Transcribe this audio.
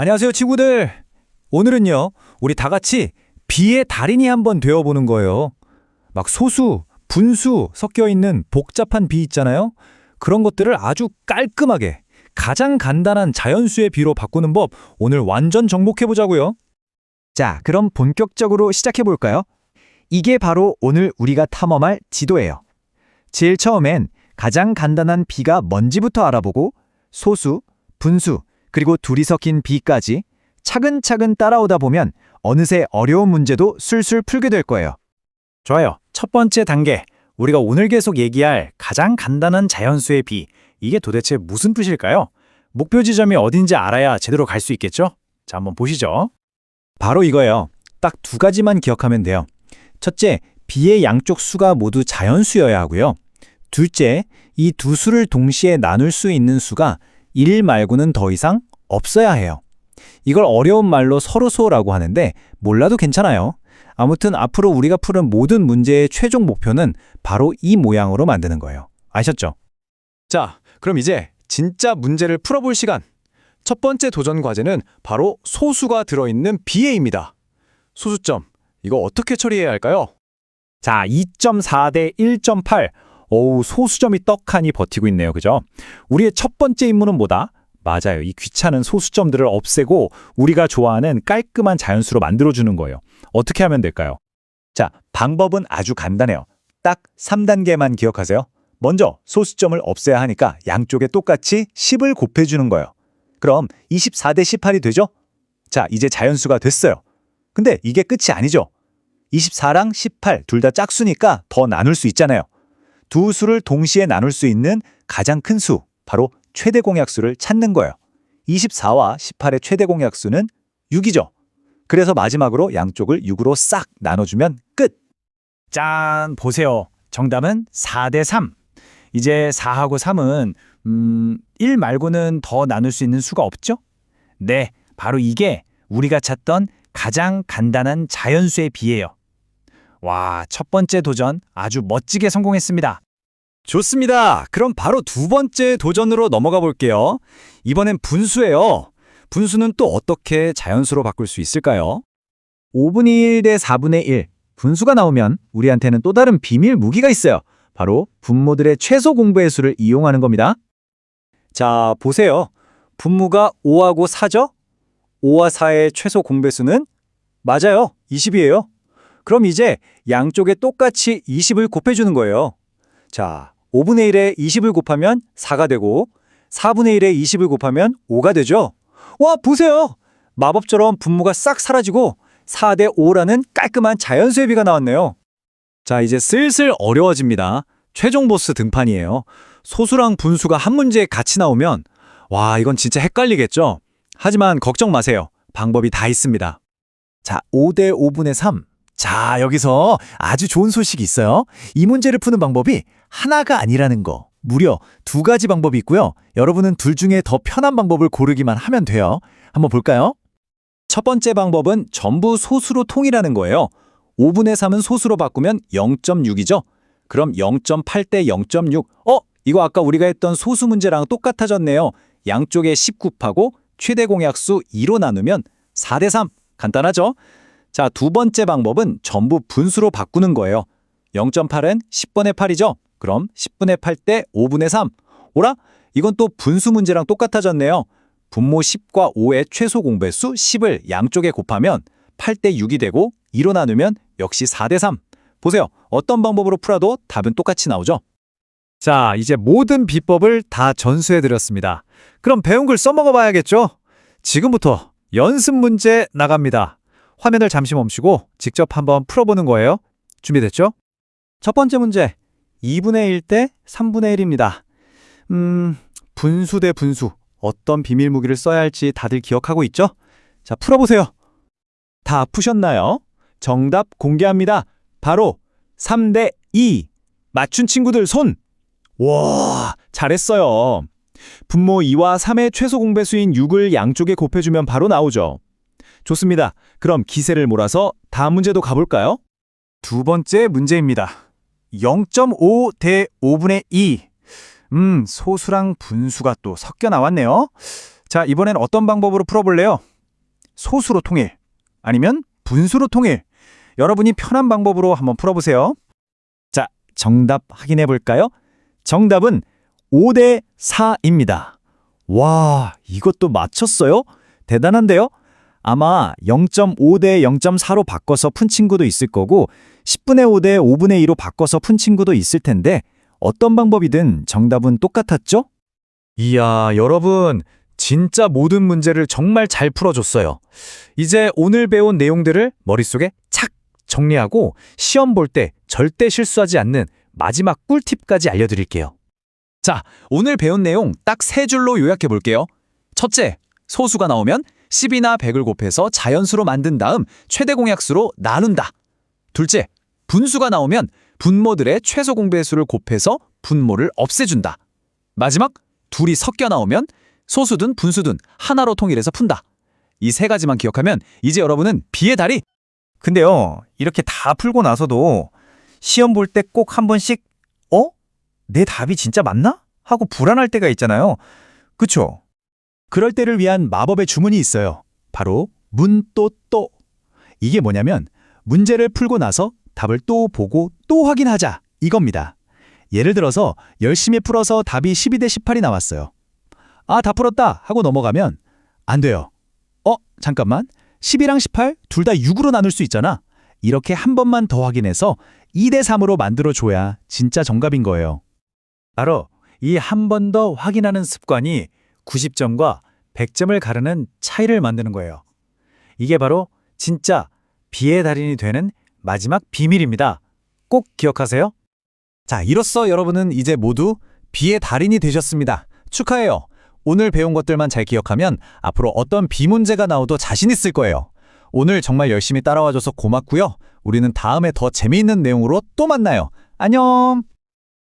안녕하세요, 친구들. 오늘은요, 우리 다 같이 비의 달인이 한번 되어보는 거예요. 막 소수, 분수 섞여 있는 복잡한 비 있잖아요. 그런 것들을 아주 깔끔하게 가장 간단한 자연수의 비로 바꾸는 법 오늘 완전 정복해보자고요. 자, 그럼 본격적으로 시작해 볼까요? 이게 바로 오늘 우리가 탐험할 지도예요. 제일 처음엔 가장 간단한 비가 뭔지부터 알아보고 소수, 분수, 그리고 둘이 섞인 비까지 차근차근 따라오다 보면 어느새 어려운 문제도 술술 풀게 될 거예요. 좋아요. 첫 번째 단계. 우리가 오늘 계속 얘기할 가장 간단한 자연수의 비. 이게 도대체 무슨 뜻일까요? 목표 지점이 어딘지 알아야 제대로 갈 수 있겠죠? 자, 한번 보시죠. 바로 이거예요. 딱 두 가지만 기억하면 돼요. 첫째, 비의 양쪽 수가 모두 자연수여야 하고요. 둘째, 이 두 수를 동시에 나눌 수 있는 수가 1 말고는 더 이상 없어야 해요. 이걸 어려운 말로 서로소라고 하는데 몰라도 괜찮아요. 아무튼 앞으로 우리가 푸는 모든 문제의 최종 목표는 바로 이 모양으로 만드는 거예요. 아셨죠? 자, 그럼 이제 진짜 문제를 풀어볼 시간. 첫 번째 도전 과제는 바로 소수가 들어있는 비례입니다. 소수점, 이거 어떻게 처리해야 할까요? 자, 2.4 대 1.8. 어우, 소수점이 떡하니 버티고 있네요. 그죠? 우리의 첫 번째 임무는 뭐다? 맞아요. 이 귀찮은 소수점들을 없애고 우리가 좋아하는 깔끔한 자연수로 만들어주는 거예요. 어떻게 하면 될까요? 자, 방법은 아주 간단해요. 딱 3단계만 기억하세요. 먼저 소수점을 없애야 하니까 양쪽에 똑같이 10을 곱해주는 거예요. 그럼 24대 18이 되죠? 자, 이제 자연수가 됐어요. 근데 이게 끝이 아니죠. 24랑 18 둘 다 짝수니까 더 나눌 수 있잖아요. 두 수를 동시에 나눌 수 있는 가장 큰 수, 바로 최대 공약수를 찾는 거예요. 24와 18의 최대 공약수는 6이죠. 그래서 마지막으로 양쪽을 6으로 싹 나눠주면 끝! 짠! 보세요. 정답은 4대 3. 이제 4하고 3은 음, 1 말고는 더 나눌 수 있는 수가 없죠? 네, 바로 이게 우리가 찾던 가장 간단한 자연수의 비예요. 와, 첫 번째 도전 아주 멋지게 성공했습니다. 좋습니다. 그럼 바로 두 번째 도전으로 넘어가 볼게요. 이번엔 분수예요. 분수는 또 어떻게 자연수로 바꿀 수 있을까요? 5분의 1 대 4분의 1. 분수가 나오면 우리한테는 또 다른 비밀 무기가 있어요. 바로 분모들의 최소 공배의 수를 이용하는 겁니다. 자, 보세요. 분모가 5하고 4죠? 5와 4의 최소 공배수는? 맞아요. 20이에요. 그럼 이제 양쪽에 똑같이 20을 곱해주는 거예요. 자, 5분의 1에 20을 곱하면 4가 되고 4분의 1에 20을 곱하면 5가 되죠? 와, 보세요. 마법처럼 분모가 싹 사라지고 4대 5라는 깔끔한 자연수의 비가 나왔네요. 자, 이제 슬슬 어려워집니다. 최종 보스 등판이에요. 소수랑 분수가 한 문제에 같이 나오면 와, 이건 진짜 헷갈리겠죠? 하지만 걱정 마세요. 방법이 다 있습니다. 자, 5대 5분의 3. 자, 여기서 아주 좋은 소식이 있어요. 이 문제를 푸는 방법이 하나가 아니라는 거. 무려 두 가지 방법이 있고요. 여러분은 둘 중에 더 편한 방법을 고르기만 하면 돼요. 한번 볼까요? 첫 번째 방법은 전부 소수로 통일하는 거예요. 5분의 3은 소수로 바꾸면 0.6이죠. 그럼 0.8 대 0.6. 어? 이거 아까 우리가 했던 소수 문제랑 똑같아졌네요. 양쪽에 10 곱하고 최대 공약수 2로 나누면 4 대 3. 간단하죠? 자, 두 번째 방법은 전부 분수로 바꾸는 거예요. 0.8은 10분의 8이죠. 그럼 10분의 8 대 5분의 3. 오라? 이건 또 분수 문제랑 똑같아졌네요. 분모 10과 5의 최소 공배수 10을 양쪽에 곱하면 8 대 6이 되고 2로 나누면 역시 4 대 3. 보세요. 어떤 방법으로 풀어도 답은 똑같이 나오죠. 자, 이제 모든 비법을 다 전수해 드렸습니다. 그럼 배운 글 써먹어 봐야겠죠? 지금부터 연습 문제 나갑니다. 화면을 잠시 멈추고 직접 한번 풀어보는 거예요. 준비됐죠? 첫 번째 문제. 2분의 1 대 3분의 1입니다. 음, 분수 대 분수. 어떤 비밀 무기를 써야 할지 다들 기억하고 있죠? 자, 풀어보세요. 다 푸셨나요? 정답 공개합니다. 바로 3 대 2. 맞춘 친구들 손! 와, 잘했어요. 분모 2와 3의 최소 공배수인 6을 양쪽에 곱해주면 바로 나오죠. 좋습니다. 그럼 기세를 몰아서 다음 문제도 가볼까요? 두 번째 문제입니다. 0.5 대 5분의 2. 음, 소수랑 분수가 또 섞여 나왔네요. 자, 이번엔 어떤 방법으로 풀어볼래요? 소수로 통일 아니면 분수로 통일. 여러분이 편한 방법으로 한번 풀어보세요. 자, 정답 확인해 볼까요? 정답은 5대 4입니다. 와, 이것도 맞췄어요? 대단한데요? 아마 0.5대 0.4로 바꿔서 푼 친구도 있을 거고 10분의 5대 5분의 2로 바꿔서 푼 친구도 있을 텐데 어떤 방법이든 정답은 똑같았죠? 이야, 여러분 진짜 모든 문제를 정말 잘 풀어줬어요. 이제 오늘 배운 내용들을 머릿속에 착 정리하고 시험 볼 때 절대 실수하지 않는 마지막 꿀팁까지 알려드릴게요. 자, 오늘 배운 내용 딱 세 줄로 요약해 볼게요. 첫째, 소수가 나오면 10이나 100을 곱해서 자연수로 만든 다음 최대 공약수로 나눈다. 둘째, 분수가 나오면 분모들의 최소 공배수를 곱해서 분모를 없애준다. 마지막, 둘이 섞여 나오면 소수든 분수든 하나로 통일해서 푼다. 이 세 가지만 기억하면 이제 여러분은 비의 달이 근데요, 이렇게 다 풀고 나서도 시험 볼 때 꼭 한 번씩 어? 내 답이 진짜 맞나? 하고 불안할 때가 있잖아요. 그쵸? 그럴 때를 위한 마법의 주문이 있어요. 바로 문또또. 이게 뭐냐면 문제를 풀고 나서 답을 또 보고 또 확인하자 이겁니다. 예를 들어서 열심히 풀어서 답이 12대 18이 나왔어요. 아, 다 풀었다 하고 넘어가면 안 돼요. 어, 잠깐만. 10이랑 18 둘 다 6으로 나눌 수 있잖아. 이렇게 한 번만 더 확인해서 2대 3으로 만들어 줘야 진짜 정답인 거예요. 바로 이 한 번 더 확인하는 습관이 90점과 100점을 가르는 차이를 만드는 거예요. 이게 바로 진짜 비의 달인이 되는 마지막 비밀입니다. 꼭 기억하세요. 자, 이로써 여러분은 이제 모두 비의 달인이 되셨습니다. 축하해요. 오늘 배운 것들만 잘 기억하면 앞으로 어떤 비 문제가 나와도 자신 있을 거예요. 오늘 정말 열심히 따라와줘서 고맙고요. 우리는 다음에 더 재미있는 내용으로 또 만나요. 안녕!